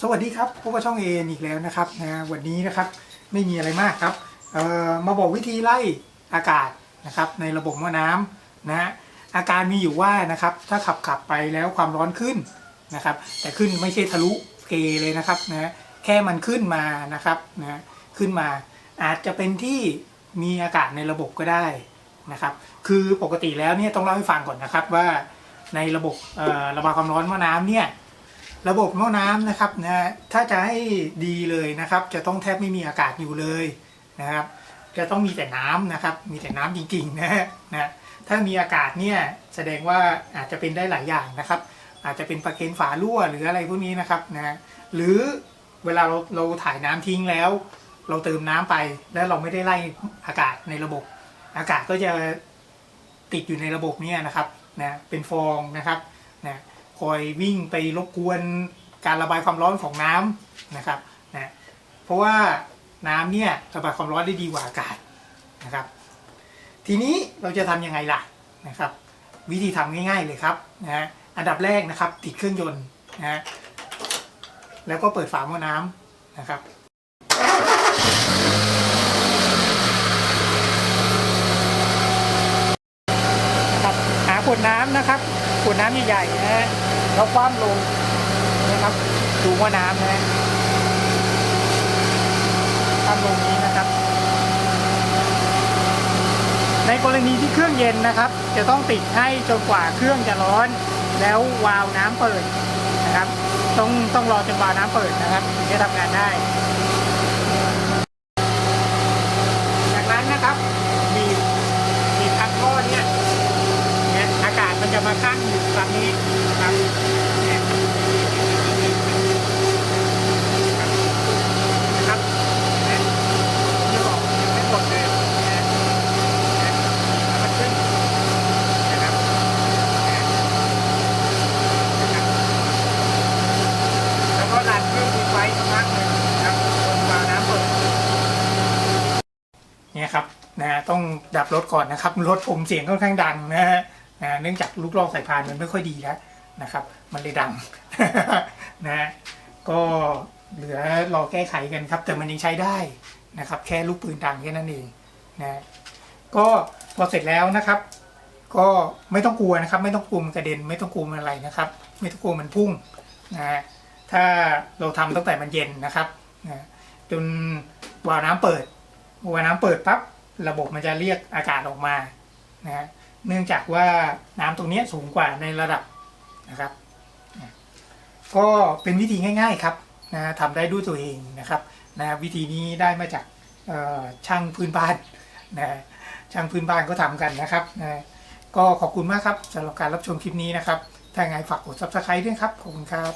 สวัสดีครับพบกับช่องเอ็นอีกแล้วนะครับนะวันนี้นะครับไม่มีอะไรมากครับเอ่อมาบอกวิธีไล่อากาศนะครับในระบบหม้อน้ำนะฮะอาการมีอยู่ว่านะครับถ้าขับขับไปแล้วความร้อนขึ้นนะครับ แต่ขึ้นไม่ใช่ทะลุเกเลยนะครับนะแค่มันขึ้นมานะครับนะขึ้นมาอาจจะเป็นที่มีอากาศในระบบก็ได้นะครับ คือปกติแล้วเนี่ยต้องเล่าให้ฟังก่อนนะครับว่าในระบบระบายความร้อนหม้อน้ำเนี่ย ระบบหม้อน้ำนะครับนะถ้าจะให้ดีเลยนะครับ จะต้องแทบไม่มีอากาศอยู่เลยนะครับ จะต้องมีแต่น้ำนะครับ มีแต่น้ำจริงๆนะฮะนะถ้ามีอากาศเนี่ยแสดงว่าอาจจะเป็นได้หลายอย่างนะครับ อาจจะเป็นประเคนฝารั่วหรืออะไรพวกนี้นะครับนะหรือเวลาเราเราถ่ายน้ำทิ้งแล้ว เราเติมน้ำไปแล้วเราไม่ได้ไล่อากาศในระบบ อากาศก็จะติดอยู่ในระบบเนี่ยนะครับนะเป็นฟองนะครับนะ คอยวิ่งไปรบกวนการระบายความร้อนของน้ำนะครับนะเพราะว่าน้ำเนี่ยระบายความร้อนได้ดีกว่าอากาศนะครับ ทีนี้เราจะทำยังไงล่ะนะครับ วิธีทำง่ายๆเลยครับนะฮะอันดับแรกนะครับติดเครื่องยนต์นะฮะแล้วก็เปิดฝาหม้อน้ำนะครับนะครับ น้ำนะครับขวดน้ำใหญ่ๆนะฮะแล้วคว่ำลงนะครับดูว่าน้ำนะฮะคว่ำลงนี้นะครับ ในกรณีที่เครื่องเย็นนะครับ จะต้องติดให้จนกว่าเครื่องจะร้อน แล้ววาล์วน้ำเปิดนะครับ ต้องต้องรอจนวาล์วน้ำเปิดนะครับถึงจะทำงานได้ จากนั้นนะครับบีบบีบทางท่อเนี่ย เนี่ยอากาศมัน จะมาข้างอยู่ตรงนี้นะครับเนี่ยครับเนี่ยผมจะบอกยังไม่หมดเลยนะเนี่ยแล้วมันขึ้นนะครับเนี่ยนะครับแล้วก็ดันเครื่องทิ้งไว้สักพักหนึ่งนะครับจนวาน้ำเปิดเนี่ยครับนะต้องดับรถก่อนนะครับ รถผมเสียงค่อนข้างดังนะฮะ นะเนื่องจากลูกลอกสายพานมันไม่ค่อยดีแล้วนะครับ มันเลยดังนะฮะก็เหลือรอแก้ไขกันครับ แต่มันยังใช้ได้นะครับ แค่ลูกปืนดังแค่นั้นเองนะก็พอเสร็จแล้วนะครับ ก็ไม่ต้องกลัวนะครับ ไม่ต้องกลัวมันกระเด็นไม่ต้องกลัวมันอะไรนะครับ ไม่ต้องกลัวมันพุ่งนะฮะถ้าเราทำตั้งแต่มันเย็นนะครับนะจนวาล์วน้ำเปิดวาล์วน้ำเปิดปั๊บระบบมันจะเรียกอากาศออกมานะฮะ เนื่องจากว่าน้ำตรงนี้สูงกว่าในระดับนะครับ ก็เป็นวิธีง่าย ๆครับนะทำได้ด้วยตัวเองนะครับนะวิธีนี้ได้มาจากช่างพื้นบ้านนะช่างพื้นบ้านก็ทำกันนะครับนะก็ขอบคุณมากครับสำหรับการรับชมคลิปนี้นะครับ ถ้าไงฝากกด subscribe ด้วยครับ ขอบคุณครับ